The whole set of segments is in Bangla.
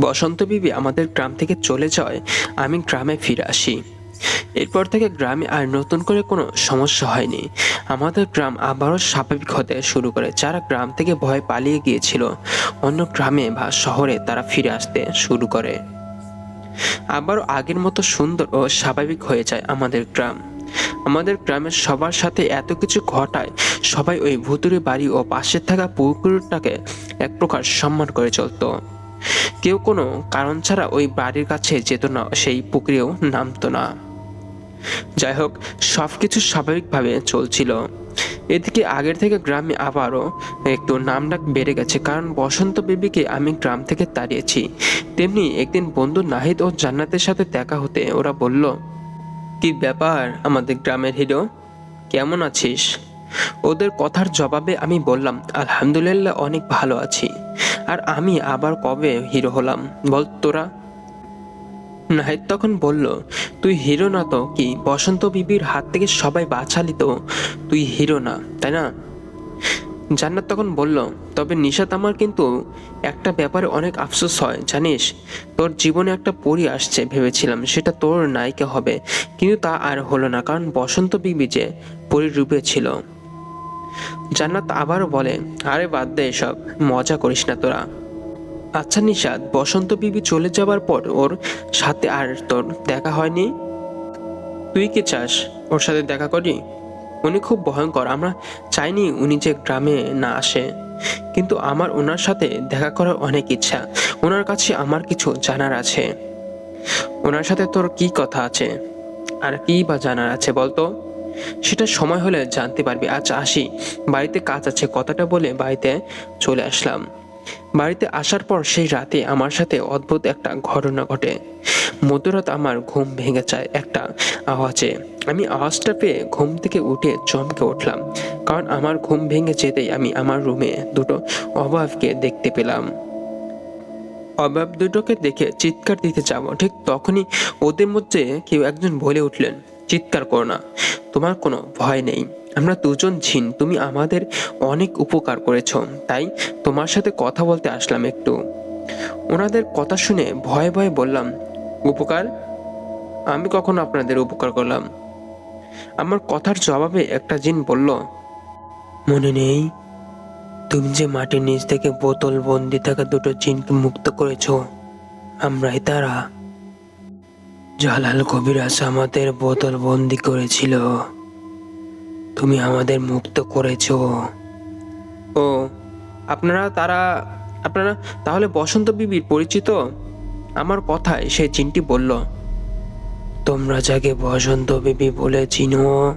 বসন্ত বিবি আমাদের গ্রাম থেকে চলে যাওয়ায় আমি গ্রামে ফিরে আসি। এরপর থেকে গ্রামে আর নতুন করে কোনো সমস্যা হয়নি। আমাদের গ্রাম আবারও স্বাভাবিক হতে শুরু করে, যারা গ্রাম থেকে ভয় পালিয়ে গিয়েছিল, অন্য গ্রামে বা শহরে তারা ফিরে আসতে শুরু করে। আবারও আগের মতো সুন্দর ও স্বাভাবিক হয়ে যায় আমাদের গ্রাম। আমাদের গ্রামের সবার সাথে এত কিছু ঘটায়, সবাই ওই ভুতুরে বাড়ি ও পাশে থাকা পুকুরটাকে এক প্রকার সম্মান করে চলতো। কেউ কোনো কারণ ছাড়া ওই বাড়ির কাছে যেত না, সেই পুকুরেও নামতো না। যাই হোক সব কিছু স্বাভাবিকভাবে চলছিল। এদিকে আগের থেকে গ্রামে আবারও একটু নামডাক বেড়ে গেছে, কারণ বসন্ত বেবিকে আমি গ্রাম থেকে তাড়িয়েছি। তেমনি একদিন বন্ধু নাহিদ ও জান্নাতের সাথে দেখা হতে ওরা বলল, কি ব্যাপার আমাদের গ্রামের হিরো? কেমন আছিস? ওদের কথার জবাবে আমি বললাম, আলহামদুলিল্লাহ, অনেক ভালো আছি। আর আমি আবার কবে হিরো হলাম? বল তোরা। নাহিদ তখন বলল, তুই হিরো না তো কি? বসন্ত বিবির হাত থেকে সবাই বাঁচালি তো। তুই হিরো না, তাই না? জান্নাত তখন বলল, তবে নিশাত আমার কিন্তু একটা ব্যাপারে অনেক আফসোস হয়, জানিস? তোর জীবনে একটা পরি আসছে ভেবেছিলাম, সেটা তোর নায়িকা হবে। কিন্তু তা আর হলো না, কারণ বসন্ত বিবি যে পরির রূপে ছিল। জান্নাত আবার বলে, আরে বাদ দে এসব, মজা করিস না তোরা। আচ্ছা নিশাদ বসন্ত বিবি চলে যাবার পর ওর সাথে আর তোর দেখা হয়নি? তুই কি চাস ওর সাথে দেখা করি? উনি খুব ভয়ঙ্কর, আমরা চাইনি উনি যে গ্রামে না আসে। কিন্তু আমার ওনার সাথে দেখা করার অনেক ইচ্ছা, ওনার কাছে আমার কিছু জানার আছে। ওনার সাথে তোর কি কথা আছে? আর কি বা জানার আছে বলতো? সেটা সময় হলে জানতে পারবি। আচ্ছা আসি। বাড়িতে কাজ আছে, কথাটা বলে বাড়িতে চলে আসলাম। বাড়িতে আসার পর সেই রাতে আমার সাথে অদ্ভুত একটা ঘটনা ঘটে। মধ্যরাত আমার ঘুম ভেঙে যায়, একটা আওয়াজে। আমি আওয়াজটা পেয়ে ঘুম থেকে উঠে চমকে উঠলাম। কারণ আমার ঘুম ভেঙে যেতেই আমি আমার রুমে দুটো অভাবকে দেখতে পেলাম। অভাব দুটোকে দেখে চিৎকার দিতে যাব। ঠিক তখনই ওদের মধ্যে কেউ একজন বলে উঠলেন। চিৎকার করো না। তোমার কোনো ভয় নেই। আমরা দুজন ঝিন, তুমি আমাদের অনেক উপকার করেছ। তাই তোমার সাথে কথা বলতে আসলাম একটু। ওনাদের কথা শুনে ভয়ে ভয়ে বললাম, উপকার? আমি কখন আপনাদের উপকার করলাম। আমার কথার জবাবে একটা জিন বলল, মনে নেই? তুমি যে মাটির নিচ থেকে বোতল বন্দি থাকা দুটো জিনকে মুক্ত করেছ, আমরাই তারা। জালাল কবিরাজ আমাদের বোতল বন্দি করেছিল। তুমি আমাদের মুক্ত করেছ। ও, আপনারা তারা, আপনারা তাহলে বসন্ত বিবির পরিচিত? আমার কথায় সে চিনটি বলল, তোমরা যাকে বসন্ত বিবি বলে চিনো,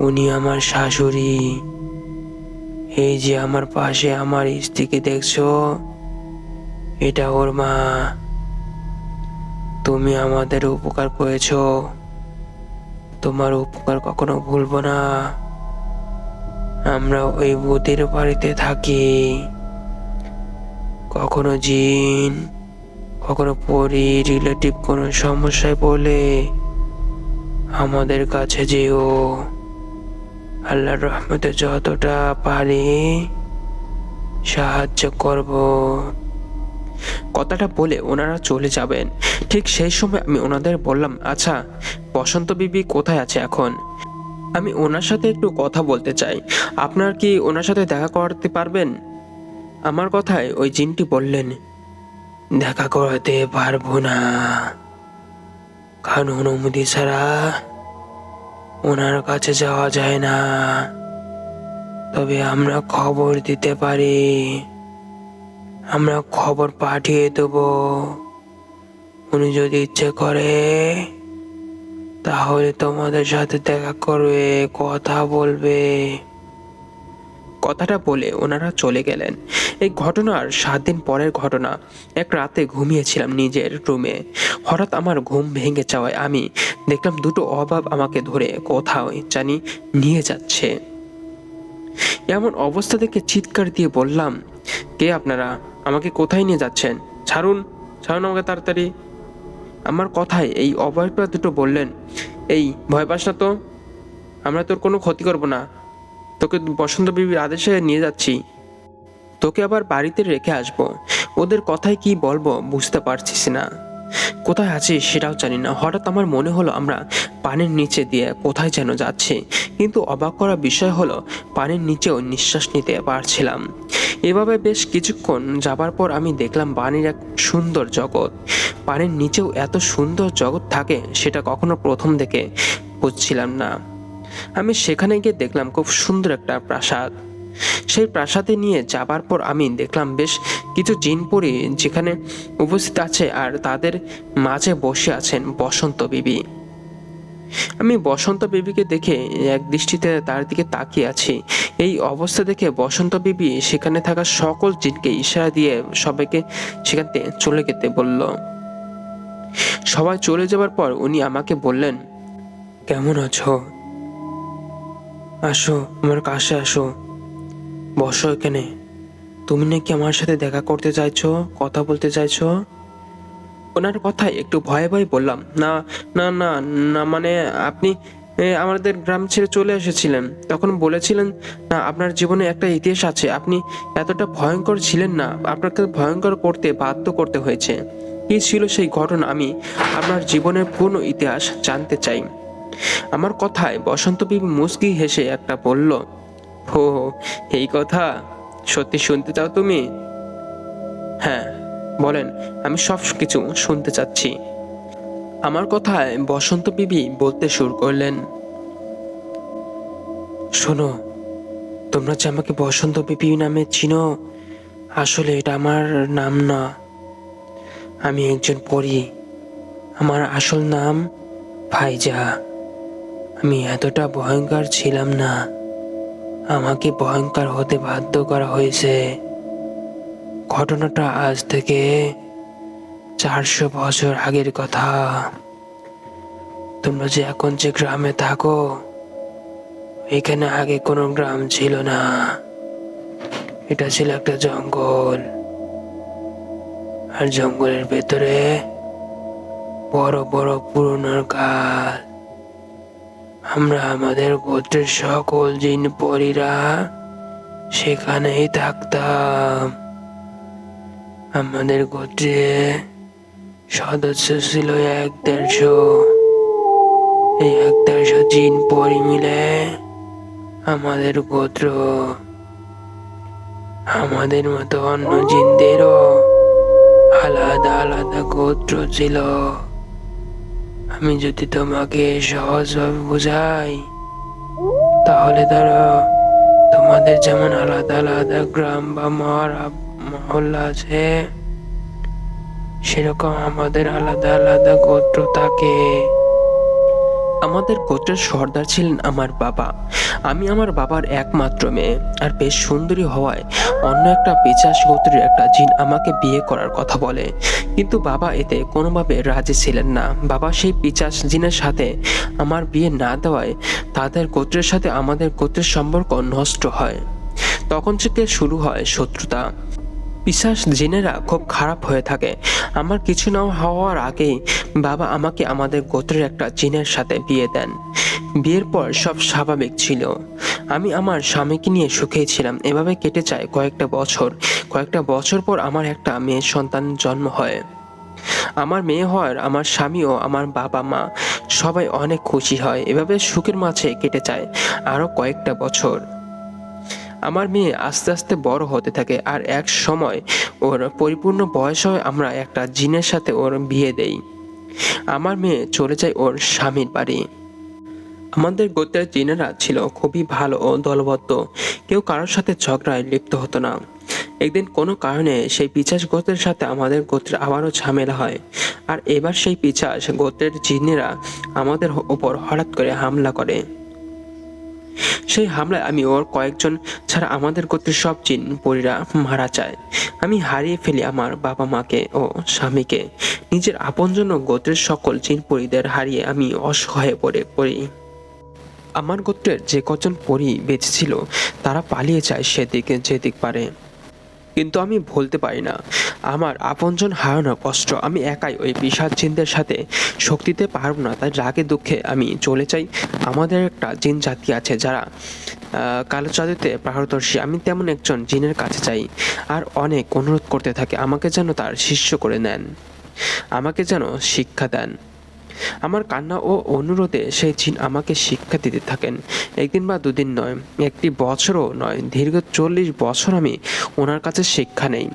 উনি আমার শাশুড়ি। এই যে আমার পাশে আমার স্ত্রীকে দেখছ, এটা ওর মা। তুমি আমাদের উপকার করেছ। তোমার উপকার কখনো ভুলবো না। আমরা ওই বুদের বাড়িতে থাকি। কখনো জিন, কখনো পরি রিলেটিভ কোনো সমস্যায় পড়লে আমাদের কাছে যেও। আল্লাহর রহমতে যতটা পারি সাহায্য করব। কথাটা বলে ওনারা চলে যাবেন। ঠিক সেই সময় আমি ওনাদের বললাম আচ্ছা বসন্ত বিবি কোথায় আছে এখন? আমি ওনার সাথে একটু কথা বলতে চাই। আপনার কি ওনার সাথে দেখা করতে পারবেন? আমার কথায় ওই জিনটি বললেন, দেখা করতে পারব না। কারণ অনুমতি ছাড়া ওনার কাছে যাওয়া যায় না। তবে আমরা খবর দিতে পারি। আমরা খবর পাঠিয়ে দেব। উনি যদি ইচ্ছে করে, তাহলে তোমাদের সাথে দেখা করবে, কথা বলবে। কথাটা বলে ওনারা চলে গেলেন। এই ঘটনার সাত দিন পরের ঘটনা। এক রাতে ঘুমিয়েছিলাম নিজের রুমে। হঠাৎ আমার ঘুম ভেঙে যাওয়ায় আমি দেখলাম দুটো অভাব আমাকে ধরে কোথাও জানি নিয়ে যাচ্ছে। এমন অবস্থা দেখে চিৎকার দিয়ে বললাম, কে আপনারা? আমাকে কোথায় নিয়ে যাচ্ছেন? ছাড়ুন ছাড়ুন আমাকে তাড়াতাড়ি। আমার কথায় এই অভয়টা দুটো বললেন, এই, ভয় পাস না তো? আমরা তোর কোনো ক্ষতি করব না। তোকে বসন্ত বিবির আদেশে নিয়ে যাচ্ছি। তোকে আবার বাড়িতে রেখে আসব। ওদের কথায় কি বলব বুঝতে পারছিস না। কোথায় আছি সেটাও জানি না। হঠাৎ আমার মনে হলো আমরা পানির নিচে দিয়ে কোথায় যেন যাচ্ছি। কিন্তু অবাক করা বিষয় হলো, পানির নিচেও নিঃশ্বাস নিতে পারছিলাম। এভাবে বেশ কিছুক্ষণ যাবার পর আমি দেখলাম পানির এক সুন্দর জগৎ। পানির নিচেও এত সুন্দর জগৎ থাকে সেটা কখনো প্রথম দেখে বুঝছিলাম না। আমি সেখানে গিয়ে দেখলাম খুব সুন্দর একটা প্রাসাদ। সেই প্রাসাদে নিয়ে যাবার পর আমি দেখলাম বেশ কিছু জিন জিনপুরি যেখানে উপস্থিত আছে আর তাদের মাঝে বসে আছেন বসন্ত বিবি। আমি বসন্ত বিবিকে দেখে এক দৃষ্টিতে তার দিকে তাকিয়ে আছি। এই অবস্থা দেখে বসন্ত বিবি সেখানে থাকা সকল জিনকে ইশারা দিয়ে সবাইকে সেখান থেকে চলে যেতে বলল। সবাই চলে যাবার পর উনি আমাকে বললেন, কেমন আছো? আসো, আমার কাছে আসো। বসো এখানে। তুমি নাকি আমার সাথে দেখা করতে চাইছো, কথা বলতে চাইছো? ওনার কথায় একটু ভয়ে ভয়ে বললাম, না না না না মানে আপনি আমাদের গ্রাম ছেড়ে চলে এসেছিলেন। তখন বলেছিলেন, না, আপনার জীবনে একটা ইতিহাস আছে। আপনি এতটা ভয়ঙ্কর ছিলেন না। আপনাকে ভয়ঙ্কর করতে বাধ্য করতে হয়েছে। কি ছিল সেই ঘটনা আমি আপনার জীবনের পূর্ণ ইতিহাস জানতে চাই। আমার কথায় বসন্ত বিবি মুসকি হেসে একটা বলল হো এই কথা? সত্যি শুনতে চাও তুমি? হ্যাঁ বলেন, আমি সব কিছু শুনতে চাচ্ছি। আমার কথায় বসন্ত বিবি বলতে শুরু করলেন, শোনো, তোমরা যে আমাকে বসন্ত বিবি নামে চিনো, আসলে এটা আমার নাম না। আমি একজন পড়ি আমার আসল নাম ফাইজা। আমি এতটা ভয়ঙ্কর ছিলাম না। আমাকে ভয়ঙ্কর হতে বাধ্য করা হয়েছে। ঘটনাটা আজ থেকে চারশো বছর আগের কথা। তোমরা যে এখন যে গ্রামে থাকো, এখানে আগে কোনো গ্রাম ছিল না। এটা ছিল একটা জঙ্গল। আর জঙ্গলের ভেতরে বড় বড় পুরনো গাছ। আমরা আমাদের গোত্রের সকল জিন পরীরা সেখানেই থাকতাম। আমাদের গোত্রে সদস্য ছিল এক দেড়শো। এই এক দেড়শো জিন পরি মিলে আমাদের গোত্র। আমাদের মতো অন্য জিনদেরও আলাদা আলাদা গোত্র ছিল। আমি যদি তোমাকে সহজভাবে বোঝাই, তাহলে ধরো তোমাদের যেমন আলাদা আলাদা গ্রাম বা মহরা মহল্লা আছে, সেরকম আমাদের আলাদা আলাদা গোত্র থাকে। আমাদের গোত্রের সর্দার ছিলেন আমার বাবা। আমি আমার বাবার একমাত্র মেয়ে। আর বেশ সুন্দরী হওয়ায় অন্য একটা পেচাস গোত্রের একটা জিন আমাকে বিয়ে করার কথা বলে। কিন্তু বাবা এতে কোনোভাবে রাজি ছিলেন না। বাবা সেই পিচাস জিনের সাথে আমার বিয়ে না দেওয়ায় তাদের গোত্রের সাথে আমাদের গোত্রের সম্পর্ক নষ্ট হয়। তখন থেকে শুরু হয় শত্রুতা। পিসাস জিনেরা খুব খারাপ হয়ে থাকে। আমার কিছু না হওয়ার আগেই বাবা আমাকে আমাদের গোত্রের একটা জিনের সাথে বিয়ে দেন। বিয়ের পর সব স্বাভাবিক ছিল। আমি আমার স্বামীকে নিয়ে সুখেই ছিলাম। এভাবে কেটে যায় কয়েকটা বছর। কয়েকটা বছর পর আমার একটা মেয়ের সন্তান জন্ম হয়। আমার মেয়ে হওয়ার আমার স্বামী ও আমার বাবা মা সবাই অনেক খুশি হয়। এভাবে সুখের মাঝে কেটে যায় আরও কয়েকটা বছর। আমার মেয়ে আস্তে আস্তে বড় হতে থাকে আর এক সময় ওর পরিপূর্ণ বয়স হয় আমরা একটা জিনের সাথে ওর বিয়ে দেই। আমার মেয়ে চলে যায় ওর স্বামীর বাড়ি। আমাদের গোত্রের জিনেরা ছিল খুবই ভালো ও দলবদ্ধ। কেউ কারোর সাথে ঝগড়ায় লিপ্ত হতো না। একদিন কোনো কারণে সেই পিচাস গোত্রের সাথে আমাদের গোত্রে আবারও ঝামেলা হয়। আর এবার সেই পিচাস গোত্রের জিনেরা আমাদের ওপর হঠাৎ করে হামলা করে। সেই হামলায় আমি ওর কয়েকজন ছাড়া আমাদের গোত্রের সব চিন পরীরা মারা যায়। আমি হারিয়ে ফেলি আমার বাবা মাকে ও স্বামীকে। নিজের আপনজন গোত্রের সকল চিন পরীদের হারিয়ে আমি অসহায় পড়ে পড়ি। আমার গোত্রের যে কজন পরি বেঁচেছিল তারা পালিয়ে যায় সেদিকে, যেদিক পারে। কিন্তু আমি ভুলতে পারি না। আমার আপনজন হারানোর কষ্ট, আমি একাই ওই পিসাদ জিনদের সাথে শক্তিতে পারব না, তাই রাগে দুঃখে আমি চলে যাই। আমাদের একটা জিন জাতি আছে যারা কালো জাদুতে পারদর্শী, আমি তেমন একজন জিনের কাছে যাই আর অনেক অনুরোধ করতে থাকে, আমাকে যেন তার শিষ্য করে নেন, আমাকে যেন শিক্ষা দেন। আমার কান্না ও অনুরোধে সেই জিন আমাকে শিক্ষা দিতে থাকেন। একদিন বা দুদিন নয়, একটি বছরও নয়, দীর্ঘ চল্লিশ বছর আমি ওনার কাছে শিক্ষা নেই।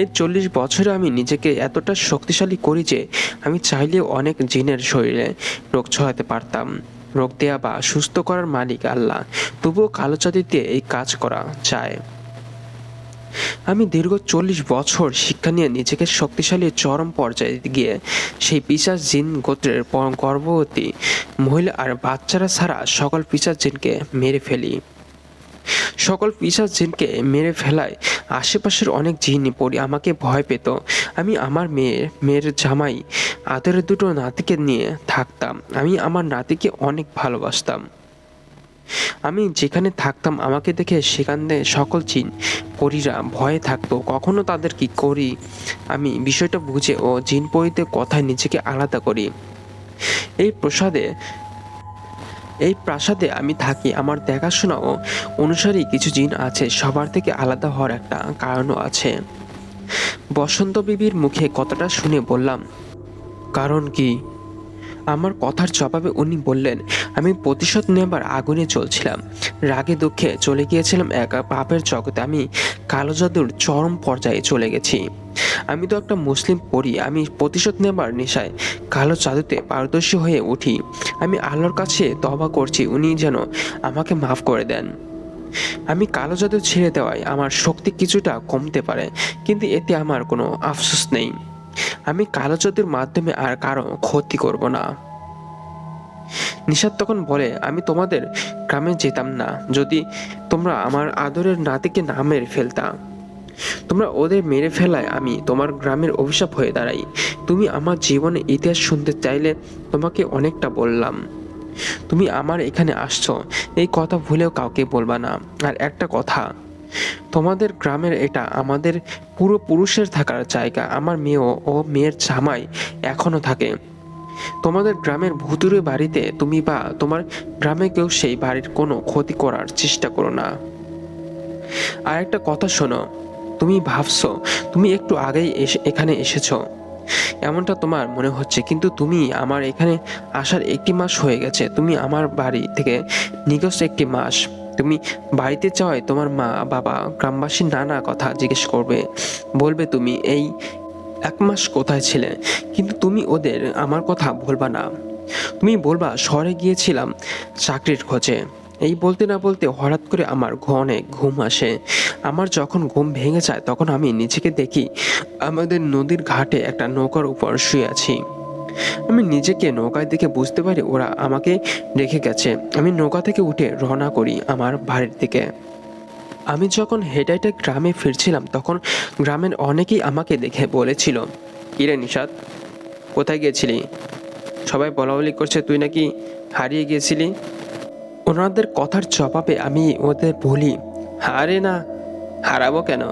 এই চল্লিশ বছরে আমি নিজেকে এতটা শক্তিশালী করি যে আমি চাইলেও অনেক জিনের শরীরে রোগ ছড়াতে পারতাম। রোগ দেয়া বা সুস্থ করার মালিক আল্লাহ, তবুও কালো চাঁদি দিয়ে এই কাজ করা যায়। আমি দীর্ঘ চল্লিশ বছর শিক্ষা নিয়ে নিজেকে শক্তিশালী চরম পর্যায়ে গিয়ে সেই পিসাজ জিন গোত্রের গর্ভবতী মহিলা আর বাচ্চারা ছাড়া সকল পিসাজ জিনকে মেরে ফেলি। সকল পিসাজ জিনকে মেরে ফেলায় আশেপাশের অনেক জিনই পড়ি আমাকে ভয় পেত। আমি আমার মেয়ের মেয়ের জামাই আদরের দুটো নাতিকে নিয়ে থাকতাম। আমি আমার নাতিকে অনেক ভালোবাসতাম। আমি যেখানে থাকতাম, আমাকে দেখে সেখানে সকল জিন পরীরা ভয়ে থাকতো। কখনো তাদের কি করি? আমি বিষয়টা বুঝে ও জিন পরীদের কথায় নিজেকে আলাদা করি। এই প্রসাদে, এই প্রাসাদে আমি থাকি। আমার দেখাশোনা ও অনুসারী কিছু জিন আছে, সবার থেকে আলাদা হওয়ার একটা কারণও আছে। বসন্ত বিবির মুখে কথাটা শুনে বললাম, কারণ কি? আমার কথার জবাবে উনি বললেন, আমি প্রতিশোধ নেবার আগুনে চলছিলাম রাগে দুঃখে চলে গিয়েছিলাম একা পাপের জগতে। আমি কালো জাদুর চরম পর্যায়ে চলে গেছি। আমি তো একটা মুসলিম পড়ি আমি প্রতিশোধ নেবার নেশায় কালো জাদুতে পারদর্শী হয়ে উঠি। আমি আল্লাহর কাছে তবা করছি। উনি যেন আমাকে মাফ করে দেন। আমি কালো জাদু ছেড়ে দেওয়ায় আমার শক্তি কিছুটা কমতে পারে, কিন্তু এতে আমার কোনো আফসোস নেই। আমি কালো জাদুর মাধ্যমে আর কারও ক্ষতি করব না। নিষাদ তখন বলে, আমি তোমাদের গ্রামে যেতাম না, যদি তোমরা আমার আদরের নাতিকে না মেরে ফেলতা। তোমরা ওদের মেরে ফেলায় আমি তোমার গ্রামের অভিশাপ হয়ে দাঁড়াই। তুমি আমার জীবনে ইতিহাস শুনতে চাইলে তোমাকে অনেকটা বললাম। তুমি আমার এখানে আসছো, এই কথা ভুলেও কাউকে বলবা না। আর একটা কথা তোমাদের গ্রামের এটা আমাদের পুরো পুরুষের থাকার জায়গা। আমার মেয়েও ও মেয়ের জামাই এখনও থাকে। তোমাদের গ্রামের ভুতুরে বাড়িতে তুমি বা তোমার গ্রামে কেউ সেই বাড়ির কোনো ক্ষতি করার চেষ্টা করো না। আর একটা কথা শোনো, তুমি ভাবছ, তুমি একটু আগেই এসে, এখানে এসেছ। এমনটা তোমার মনে হচ্ছে, কিন্তু তুমি আমার এখানে আসার একটি মাস হয়ে গেছে। তুমি আমার বাড়ি থেকে নিগস্ট একটি মাস তুমি বাড়িতে যাওয়ায় তোমার মা, বাবা, গ্রামবাসী নানা কথা জিজ্ঞেস করবে। বলবে, তুমি এই এক মাস কোথায় ছিলে? কিন্তু তুমি ওদের আমার কথা বলবা না। তুমি বলবা, শহরে গিয়েছিলাম চাকরির খোঁজে। এই বলতে না বলতে হঠাৎ করে আমার ঘনে ঘুম আসে। আমার যখন ঘুম ভেঙে যায়, তখন আমি নিজেকে দেখি, আমাদের নদীর ঘাটে একটা নৌকার উপর শুয়ে আছি। আমি নিজেকে নৌকায় দেখে বুঝতে পারি ওরা আমাকে রেখে গেছে। আমি নৌকা থেকে উঠে রওনা করি আমার বাড়ির দিকে। আমি যখন হেঁটে গ্রামে ফিরছিলাম, তখন গ্রামের অনেকেই আমাকে দেখে বলেছিল, কিরে নিষাদ কোথায় গিয়েছিলি? সবাই বলা বলি করছে, তুই নাকি হারিয়ে গিয়েছিলি? ওনাদের কথার জবাবে আমি ওদের বলি, আরে না, হারাবো কেন?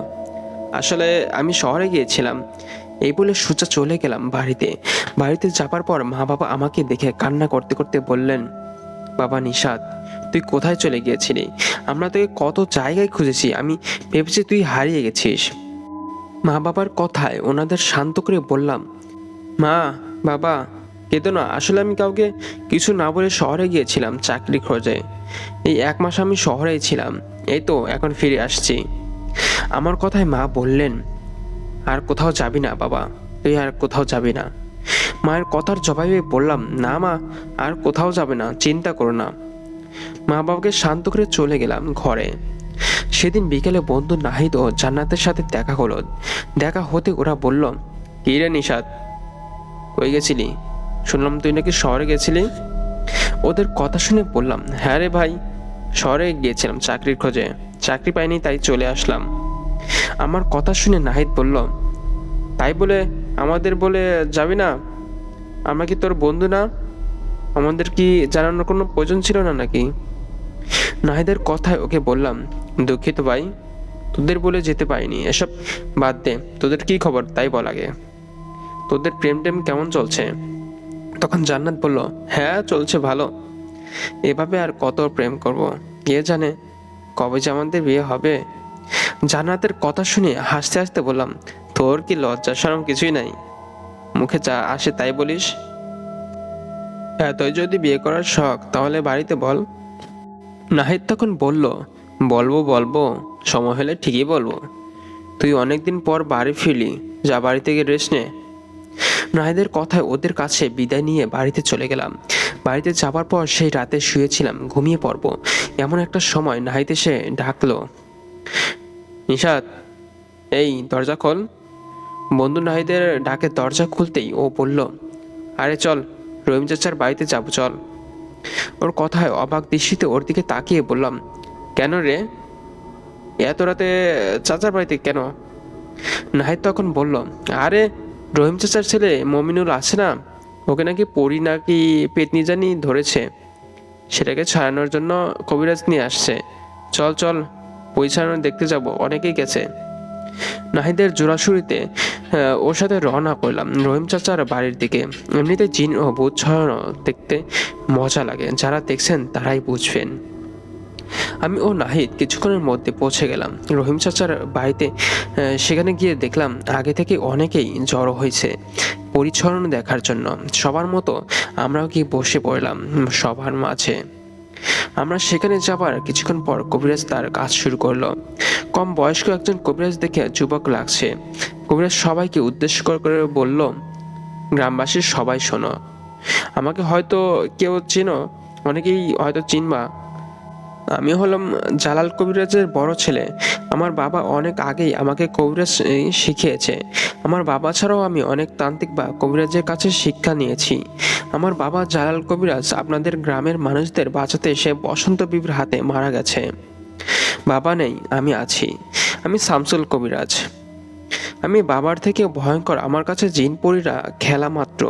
আসলে আমি শহরে গিয়েছিলাম। এই বলে সোজা চলে গেলাম বাড়িতে। বাড়িতে যাবার পর মা বাবা আমাকে দেখে কান্না করতে করতে বললেন, বাবা নিষাদ, তুই কোথায় চলে গিয়েছিলি? আমরা তোকে কত জায়গায় খুঁজেছি, আমি ভেবেছি তুই হারিয়ে গেছিস। মা বাবার কথায় ওনাদের শান্ত করে বললাম, মা, বাবা, কেঁদো না, আসলে আমি কাউকে কিছু না বলে শহরে গিয়েছিলাম চাকরি খোঁজে। এই এক মাস আমি শহরেই ছিলাম, এই তো এখন ফিরে আসছি। আমার কথায় মা বললেন আর কোথাও যাবি না, বাবা। তুই আর কোথাও যাবি না। মায়ের কথার জবাবে বললাম, না, মা, আর কোথাও যাবে না, চিন্তা করো না। মা বাবাকে শান্ত করে চলে গেলাম ঘরে। সেদিন বিকেলে বন্ধু নাহিদ ও জান্নাতের সাথে দেখা হলো। দেখা হতে ওরা বলল, কি রে নিষাদ কই গেছিলি? শুনলাম তুই নাকি শহরে গেছিলি? ওদের কথা শুনে বললাম হ্যাঁ রে ভাই, শহরে গিয়েছিলাম চাকরির খোঁজে। চাকরি পাইনি, তাই চলে আসলাম। আমার কথা শুনে নাহিদ বলল, তাই বলে আমাদের বলে যাবি না? আমরা কি তোর বন্ধু না? আমাদের কি জানানোর কোনো প্রয়োজন ছিল না নাকি? নাহিদের কথায় ওকে বললাম, দুঃখিত ভাই, তোদের বলে যেতে পারিনি। এসব বাদ দে, তোদের কি খবর তাই বল আগে। তোদের প্রেম টেম কেমন চলছে? তখন জান্নাত বলল হ্যাঁ চলছে ভালো। এভাবে আর কত প্রেম করব? কে জানে কবে যে আমাদের বিয়ে হবে? জান্নাতের কথা শুনে হাসতে হাসতে বললাম, তোর কি লজ্জা শরম কিছুই নাই? মুখে যা আসে তাই বলিস। এতই যদি বিয়ে করার শখ, তাহলে বাড়িতে বল। নাহিদ তখন বলল, বলব বলব, সময় হলে ঠিকই বলব। তুই অনেকদিন পর বাড়ি ফিরলি, যা বাড়ি থেকে রেস্ট নে। নাহিদের কথায় ওদের কাছে বিদায় নিয়ে বাড়িতে চলে গেলাম। বাড়িতে যাবার পর সেই রাতে শুয়েছিলাম, ঘুমিয়ে পড়ব। এমন একটা সময় নাহিদ এসে ডাকলো নিশাদ এই দরজা খোল। বন্ধু নাহিদের ডাকে দরজা খুলতেই ও বলল, আরে চল, রহিম চাচার বাড়িতে যাব, চল। ওর কথায় অবাক দৃষ্টিতে ওর দিকে তাকিয়ে বললাম, কেন রে? এত রাতে চাচার বাড়িতে কেন? নাহিদ তখন বলল, আরে, রহিম চাচার ছেলে মমিনুল আছে না? ওকে নাকি পড়ি নাকি পেতনি জানি ধরেছে। সেটাকে ছাড়ানোর জন্য কবিরাজ নিয়ে আসছে। চল চল। ছাড়ানো দেখতে যাব, অনেকেই গেছে। নাহিদের জোড়াশুড়িতে ওর সাথে রওনা করলাম, রহিম চাচার বাড়ির দিকে। এমনিতে জিন ও ভূত ছড়ানো দেখতে মজা লাগে, যারা দেখছেন তারাই বুঝবেন। আমি ও নাহিদ কিছুক্ষণের মধ্যে পৌঁছে গেলাম। রহিম চাচার বাড়িতে সেখানে গিয়ে দেখলাম আগে থেকে অনেকেই জড়ো হয়েছে পরিচ্ছন্ন দেখার জন্য। সবার মতো আমরাও কি বসে পড়লাম? সবার মাঝে। আমরা সেখানে যাবার কিছুক্ষণ পর কবিরাজ তার কাজ শুরু করল। কম বয়স্ক একজন কবিরাজ দেখে যুবক লাগছে। কবিরাজ সবাইকে উদ্দেশ্য করে বলল, গ্রামবাসীর সবাই শোনো। আমাকে হয়তো কেউ চেনো, অনেকেই হয়তো চিনবা। আমি হলাম জালাল কবিরাজের বড় ছেলে। আমার বাবা অনেক আগেই আমাকে কবিরাজ শিখিয়েছে। আমার বাবা ছাড়াও আমি অনেক তান্ত্রিক বা কবিরাজের কাছে শিক্ষা নিয়েছি। আমার বাবা জালাল কবিরাজ আপনাদের গ্রামের মানুষদের বাঁচাতে এসে বসন্ত বিবির হাতে মারা গেছে। বাবা নেই, আমি আছি। আমি শামসুল কবিরাজ। আমি বাবার থেকে ভয়ঙ্কর, আমার কাছে জিনপরিরা খেলা মাত্র।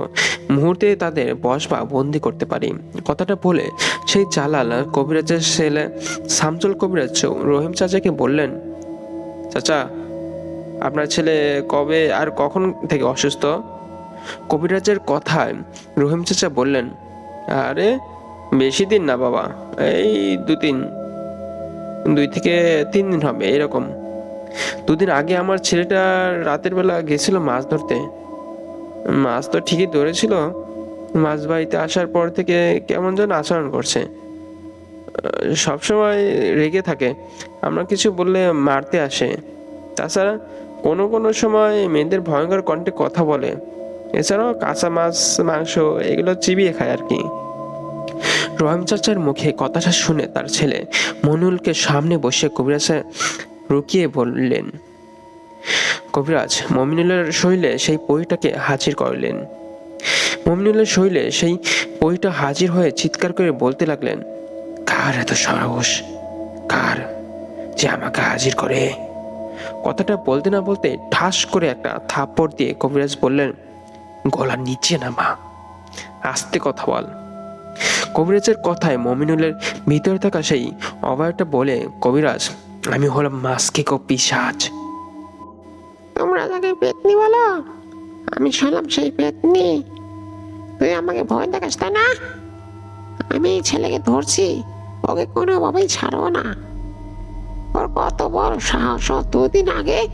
মুহূর্তে তাদের বশ বা বন্দি করতে পারি। কথাটা বলে সেই জালাল কবিরাজের ছেলে শামসুল কবিরাজ রহিম চাচাকে বললেন চাচা, আপনার ছেলে কবে আর কখন থেকে অসুস্থ? কবিরাজের কথায় রহিম চাচা বললেন, আরে, বেশি দিন না বাবা, এই দু তিন দুই থেকে তিন দিন হবে, এরকম। দুদিন আগে আমার ছেলেটা রাতের বেলা গেছিল মাছ ধরতে। মাছ তো ঠিকই ধরেছিল, মাছ বাড়িতে আসার পর থেকে কেমন যেন আচরণ করছে। সবসময় রেগে থাকে। আমরা কিছু বললে মারতে আসে। তাছাড়া কোনো কোনো সময় মেয়েদের ভয়ঙ্কর কণ্ঠে কথা বলে। এছাড়াও কাঁচা মাছ, মাংস এগুলো চিবিয়ে খায় আর কি। রহিম চাচার মুখে কথাটা শুনে তার ছেলে মনুলকে সামনে বসে কবিরাজে রুকিয়ে বললেন, কবিরাজ, মমিনুলের শৈলে সেই পইটাকে হাজির করলেন। মমিনুলের শৈলে সেই পইটা হাজির হয়ে চিৎকার করে বলতে লাগলেন কার এত সাহস? কার যে আমাকে হাজির করে? কথাটা বলতে না বলতে ঠাস করে একটা থাপ্পড় দিয়ে কবিরাজ বললেন, গলার নিচে নামা আস্তে কথা বল। কবিরাজের কথায় মমিনুলের ভিতরে থাকা সেই অভয়টা বলে, কবিরাজ, আমি হলাম মাস্কে কো পিসাজ তোমরা তাকে পেতনি বলো, আমি শুনলাম সেই পেতনি। তুই আমাকে ভয় দেখাস তাই না? আমি ছেলেকে ধরছি। ওকে কোনোভাবেই ছাড়বো না। ওর কত বড় সাহস দুদিন আগে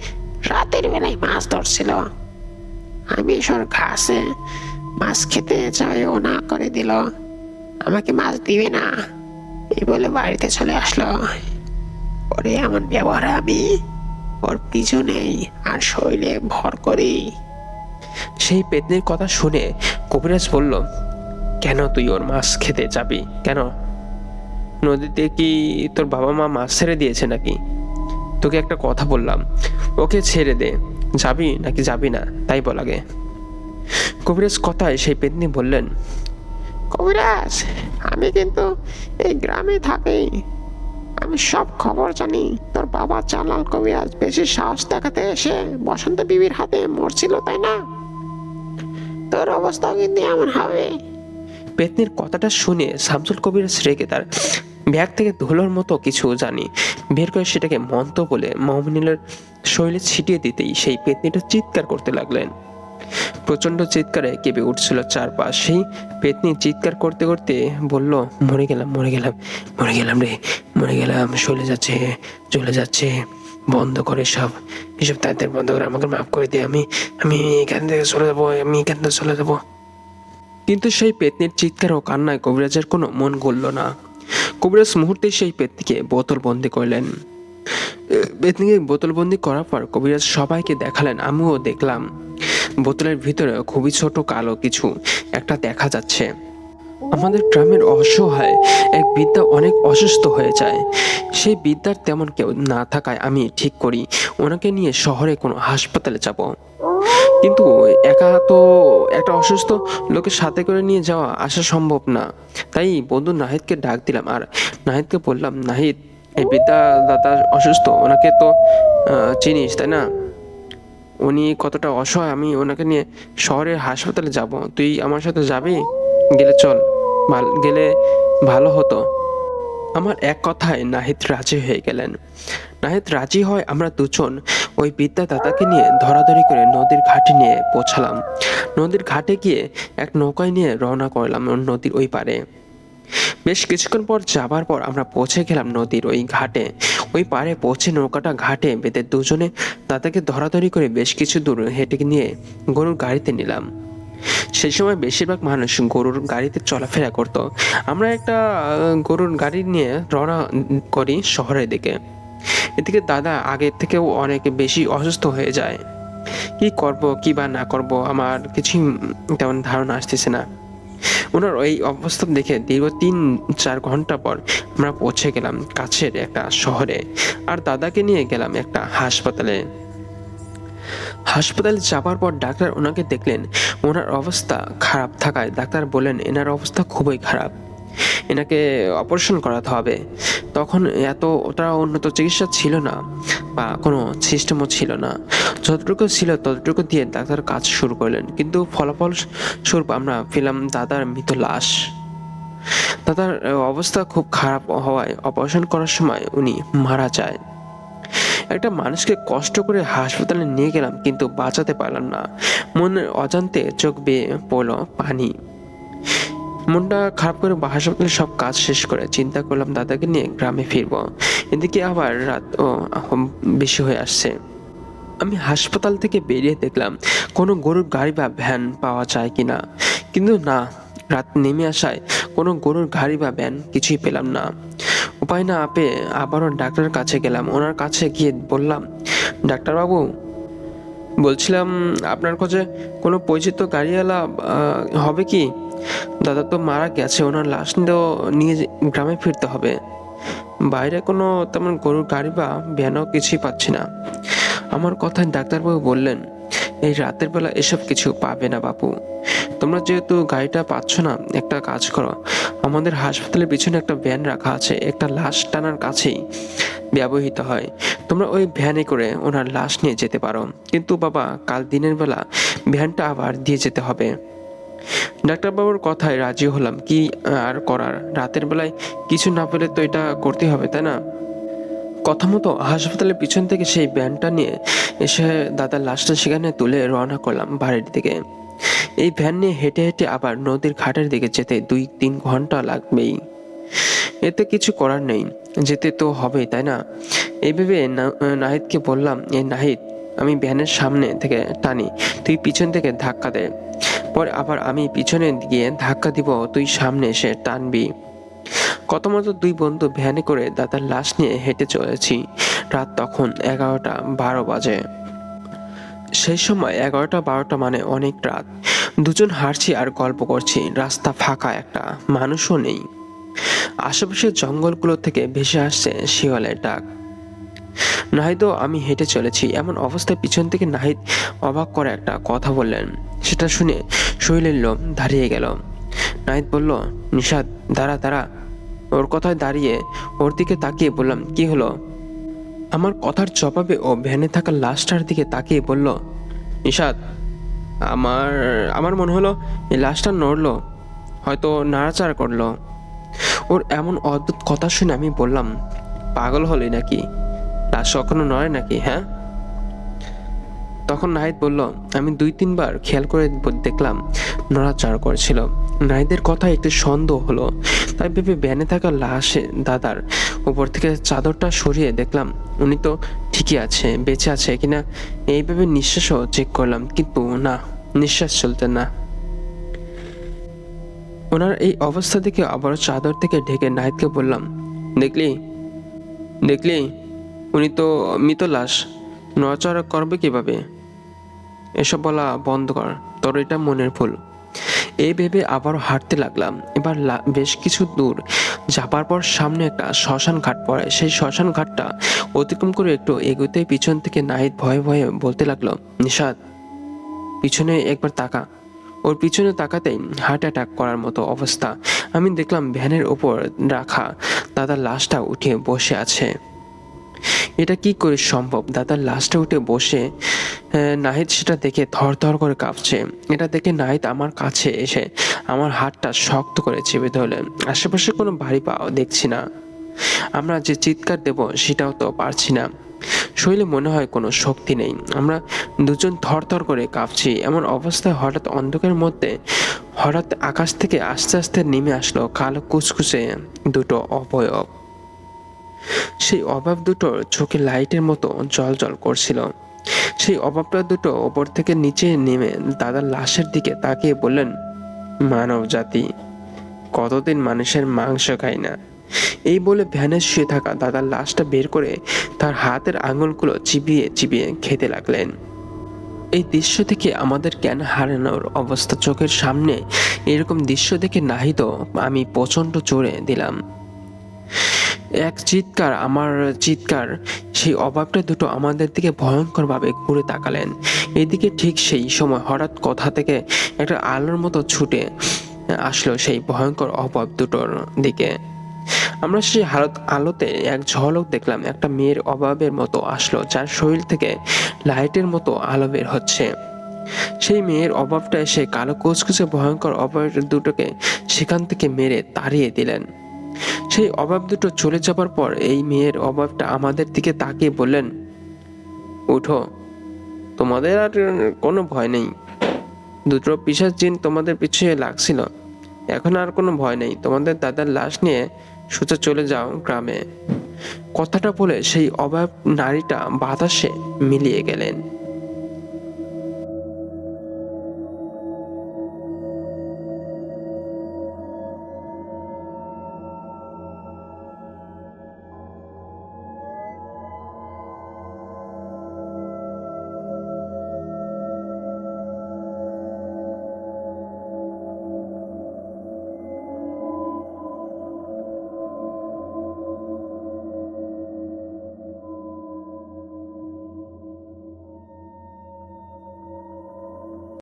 রাতের বেলায় মাছ ধরছিল। আমি এসব ঘাসে মাছ খেতে চাই ও না করে দিল। আমাকে মাছ দিবে না। এই বলে বাড়িতে চলে আসলো। ওরে, এমন ব্যবহারে আমি ওর পিছনেই আর শৈলে ভর করি। সেই পেতনির কথা শুনে কবিরাজ বলল, কেন তুই ওর মাছ খেতে যাবি? কেন নদীতে কি তোর বাবা মা মাছ ছেড়ে দিয়েছে নাকি? তোকে একটা কথা বললাম। ওকে ছেড়ে দে। যাবি নাকি যাবি না? তাই বল আগে। কবিরাজ কথায় সেই পেতনি বললেন কবিরাজ আমি কিন্তু এই গ্রামে থাকি। আমি সব খবর জানি। তোর বাবা চালাল কবিরাজ বেশি সাহস দেখাতে এসে বসন্ত বিবির হাতে মরছিল তাই না? তোর অবস্থাও কিন্তু এমন হবে। পেতনির কথাটা শুনে শামসুল কবিরাজ রেগে তার ব্যাগ থেকে ধুলোর মতো কিছু জানি। বের করে সেটাকে মন্ত্র বলে মমিনুলের শরীরে ছিটিয়ে দিতেই সেই পেতনিটা চিৎকার করতে লাগলেন। প্রচণ্ড চিৎকারে কেঁপে উঠছিল চারপাশ। সেই পেতনি চিৎকার করতে করতে বলল, মরে গেলাম মরে গেলাম মরে গেলাম রে, মরে গেলাম, চলে যাচ্ছে চলে যাচ্ছে, বন্ধ করে সব, এসব তাদের বন্ধ করে আমাকে মাফ করে দিয়ে আমি আমি এখান থেকে চলে যাব, আমি এখান থেকে চলে যাব। কিন্তু সেই পেতনির চিৎকার ও কান্নায় কবিরাজের কোনো মন গলল না। কবিরাজ মুহূর্তে সেই পেতনিকে বোতল বন্দি করলেন। পেতনিকে বোতলবন্দি করার পর কবিরাজ সবাইকে দেখালেন, আমিও দেখলাম। বোতলের ভিতরে খুবই ছোট কালো কিছু একটা দেখা যাচ্ছে। আমাদের গ্রামের অসহায় এক বিদ্যা অনেক অসুস্থ হয়ে যায়। সেই বিদ্যার তেমন কেউ না থাকায় আমি ঠিক করি, ওনাকে নিয়ে শহরে কোনো হাসপাতালে যাব। কিন্তু একা তো একটা অসুস্থ লোকের সাথে করে নিয়ে যাওয়া আসা সম্ভব না। তাই বন্ধু নাহিদকে ডাক দিলাম আর নাহিদকে বললাম, নাহিদ, এই বিদ্যা দাদা অসুস্থ, ওনাকে তো চিনিস, তাই না? উনি কতটা অসহায়, আমি ওনাকে নিয়ে শহরের হাসপাতালে যাব। তুই আমার সাথে যাবি? গেলে চল গেলে ভালো হতো। আমার এক কথায় নাহিদ রাজি হয়ে গেলেন। নাহিদ রাজি হয় আমরা দুজন। ওই বিদ্যা দাদাকে নিয়ে ধরাধরি করে নদীর ঘাটে নিয়ে পৌঁছালাম। নদীর ঘাটে গিয়ে এক নৌকায় নিয়ে রওনা করলাম নদীর ওই পারে বেশ কিছুক্ষণ পর যাবার পর আমরা পৌঁছে গেলাম নদীর ওই ঘাটে। ওই পারে পৌঁছে নৌকাটা ঘাটে বেঁধে দুজনে দাদাকে ধরাধরি করে বেশ কিছু দূর হেঁটে নিয়ে গরুর গাড়িতে নিলাম। সেই সময় বেশিরভাগ মানুষ গরুর গাড়িতে চলাফেরা করত। আমরা একটা গরুর গাড়ি নিয়ে রওনা করি শহরের দিকে। এদিকে দাদা আগের থেকেও অনেক বেশি অসুস্থ হয়ে যায়। কি করব, কি বা না করব, আমার কিছুই তেমন ধারণা আসতেছে না। ওনার ওই অবস্থা দেখে দীর্ঘ তিন, চার ঘণ্টা পর আমরা পৌঁছে গেলাম কাছের একটা শহরে আর দাদাকে নিয়ে গেলাম একটা হাসপাতালে। হাসপাতালে যাবার পর ডাক্তার ওনাকে দেখলেন, ওনার অবস্থা খারাপ থাকায়। ডাক্তার বললেন, এনার অবস্থা খুবই খারাপ। এনাকে অপারেশন করাতে হবে। তখন এত ওটা উন্নত চিকিৎসা ছিল না বা কোনো সিস্টেমও ছিল না। যতটুকু ছিল ততটুকু দিয়ে ডাক্তার কাজ শুরু করলেন। কিন্তু ফলাফল স্বরূপ আমরা পেলাম দাদার মৃত লাশ। দাদার অবস্থা খুব খারাপ হওয়ায় অপারেশন করার সময় উনি মারা যায়। একটা মানুষকে কষ্ট করে হাসপাতালে নিয়ে গেলাম কিন্তু বাঁচাতে পারলাম না। মনের অজান্তে চোখ বেয়ে পড়ল পানি। মনটা খারাপ করে হাসপাতালে সব কাজ শেষ করে চিন্তা করলাম দাদাকে নিয়ে গ্রামে ফিরবো। এদিকে আবার রাত, ও বেশি হয়ে আসছে। আমি হাসপাতাল থেকে বেরিয়ে দেখলাম কোনো গরুর গাড়ি বা ভ্যান পাওয়া যায় কিনা। কিন্তু না, রাত নেমে আসায় কোনো গরুর গাড়ি বা ভ্যান কিছুই পেলাম না। উপায় না পেয়ে আবারও ডাক্তারের কাছে গেলাম। ওনার কাছে গিয়ে বললাম, ডাক্তারবাবু বলছিলাম, আপনার কাছে কোনো পরিচিত গাড়িওয়ালা হবে কি? দাদা তো মারা গেছে, ওনার লাশ নিয়ে গ্রামে ফিরতে হবে। বাইরে কোনো তেমন গরুর গাড়ি বা ভ্যানও কিছুই পাচ্ছি না। আমার কথায় ডাক্তারবাবু বললেন, এই রাতের বেলা এসব কিছু পাবে না বাপু। তোমরা যেহেতু গাড়িটা পাচ্ছ না, একটা কাজ করো। আমাদের হাসপাতালের পিছনে একটা ভ্যান রাখা আছে, একটা লাশ টানার কাছেই ব্যবহৃত হয়। তোমরা ওই ভ্যানে করে ওনার লাশ নিয়ে যেতে পারো। কিন্তু বাবা, কাল দিনের বেলা ভ্যানটা আবার দিয়ে যেতে হবে। ডাক্তারবাবুর কথায় রাজি হলাম কি আর করার? রাতের বেলায় কিছু না পেলে তো এটা করতে হবে, তাই না? কথা মতো হাসপাতালের পিছন থেকে সেই ব্যানটা নিয়ে এসে দাদার লাশটা সেখানে তুলে রওনা করলাম বাড়ির দিকে। এই ভ্যান নিয়ে হেঁটে হেঁটে আবার নদীর ঘাটের দিকে যেতে দুই তিন ঘণ্টা লাগবেই। এতে কিছু করার নেই। যেতে তো হবেই, তাই না? এই ভেবে নাহিদকে বললাম এই নাহিদ, আমি ভ্যানের সামনে থেকে টানি, তুই পিছন থেকে ধাক্কা দে। পরে আবার আমি পিছনে গিয়ে ধাক্কা দিব, তুই সামনে এসে টানবি। কত মতো দুই বন্ধু ভ্যানে করে দাদার লাশ নিয়ে হেঁটে চলেছি, রাত তখন এগারোটা বারো বাজে। সেই সময় এগারোটা, বারোটা মানে অনেক রাত। দুজন হাঁটছি আর গল্প করছি। রাস্তা ফাঁকা একটা, মানুষও নেই। আশেপাশের জঙ্গলগুলো থেকে ভেসে আসছে শিয়ালের ডাক। নাহিদও আমি হেঁটে চলেছি। এমন অবস্থায় পিছন থেকে নাহিদ অবাক করে একটা কথা বললেন। সেটা শুনে শৈলের লোম দাঁড়িয়ে গেল। নাহিদ বলল নিষাদ দাঁড়া দাঁড়া। ওর কথায় দাঁড়িয়ে ওর দিকে তাকিয়ে বললাম, কি হলো? আমার কথার জবাবে ও ভ্যানে থাকা লাশটার দিকে তাকিয়ে বলল নিষাদ আমার আমার মনে হলো এই লাশটা নড়লো, হয়তো নাড়াচাড়া করল। ওর এমন অদ্ভুত কথা শুনে আমি বললাম, পাগল হলি নাকি? লাশ কখনো নড়ে নাকি হ্যাঁ? তখন নাহিদ বলল, আমি দুই তিনবার খেয়াল করে দেখলাম নড়াচড়া করছিল। নাহিদের কথা একটু সন্দেহ হলো। তাই ভেবে ব্যানে থাকা লাশে দাদার উপর থেকে চাদরটা সরিয়ে দেখলাম, উনি তো ঠিকই আছে, বেঁচে আছে কিনা এইভাবে নিঃশ্বাসও চেক করলাম, কিন্তু না, নিঃশ্বাস চলতে না। ওনার এই অবস্থা দেখে আবার চাদর থেকে ঢেকে নাহিদকে বললাম, দেখলি? দেখলি? উনি তো মৃত লাশ, নড়াচড়া করবে কীভাবে? এসব বলা বন্ধ কর, তোর এটা মনের ভুল। এই ভেবে আবারও হাঁটতে লাগলাম। এবার বেশ কিছু দূর যাবার পর সামনে একটা শ্মশান ঘাট পড়ে। সেই শ্মশান ঘাটটা অতিক্রম করে একটু এগোতে পিছন থেকে নাহিদ ভয়ে ভয়ে বলতে লাগল নিষাদ পিছনে একবার তাকা। ওর পিছনে তাকাতেই হার্ট অ্যাটাক করার মতো অবস্থা। আমি দেখলাম ভ্যানের ওপর রাখা দাদার লাশটা উঠে বসে আছে। এটা কি করে সম্ভব? দাদার লাশটা উঠে বসে নাহিদ সেটা দেখে থর থর করে কাঁপছে। এটা দেখে নাহিদ আমার কাছে এসে আমার হাতটা শক্ত করে চেপে ধরলেন আশেপাশে কোনো বাড়ি পাও দেখছি না। আমরা যে চিৎকার দেব সেটাও তো পারছি না। শরীরে মনে হয় কোনো শক্তি নেই। আমরা দুজন থরথর করে কাঁপছি। এমন অবস্থায় হঠাৎ অন্ধকারের মধ্যে হঠাৎ আকাশ থেকে আস্তে আস্তে নেমে আসলো কালো কুচকুচে দুটো অবয়ব। সেই অভাব দুটোর চোখে লাইটের মতো জল জল করছিল। সেই অভাবটা দুটো ওপর থেকে নিচে নেমে দাদার লাশের দিকে তাকিয়ে বললেন মানব জাতি কতদিন মানুষের মাংস খায় না? এই বলে ভ্যানে শুয়ে থাকা দাদার লাশটা বের করে তার হাতের আঙুলগুলো চিবিয়ে চিবিয়ে খেতে লাগলেন। এই দৃশ্য থেকে আমাদের জ্ঞান হারানোর অবস্থা চোখের সামনে এরকম দৃশ্য দেখে নাহিত আমি প্রচণ্ড জোরে দিলাম। এক চিৎকার, আমার চিৎকার, সেই অভাবটা দুটো আমাদের দিকে ভয়ঙ্করভাবে ঘুরে তাকালেন। এদিকে ঠিক সেই সময় হঠাৎ কথা থেকে একটা আলোর মতো ছুটে আসলো সেই ভয়ঙ্কর অভাব দুটোর দিকে। আমরা সেই হালত, আলোতে এক ঝলক দেখলাম, একটা মেয়ের অভাবের মতো আসলো, যার শরীর থেকে লাইটের মতো আলো বের হচ্ছে। সেই মেয়ের অভাবটা এসে কালো কুচকুচে ভয়ঙ্কর অভাব দুটোকে সেখান থেকে মেরে তাড়িয়ে দিলেন। সেই অভাব দুটো চলে যাবার পর এই মেয়ের অভাবটা আমাদের দিকে তাকিয়ে বললেন উঠো তোমাদের আর কোনো ভয় নেই। দুটো পিসার জিন তোমাদের পিছিয়ে লাগছিল। এখন আর কোনো ভয় নেই। তোমাদের দাদার লাশ নিয়ে সোজা চলে যাও গ্রামে। কথাটা বলে সেই অভাব নারীটা বাতাসে মিলিয়ে গেলেন।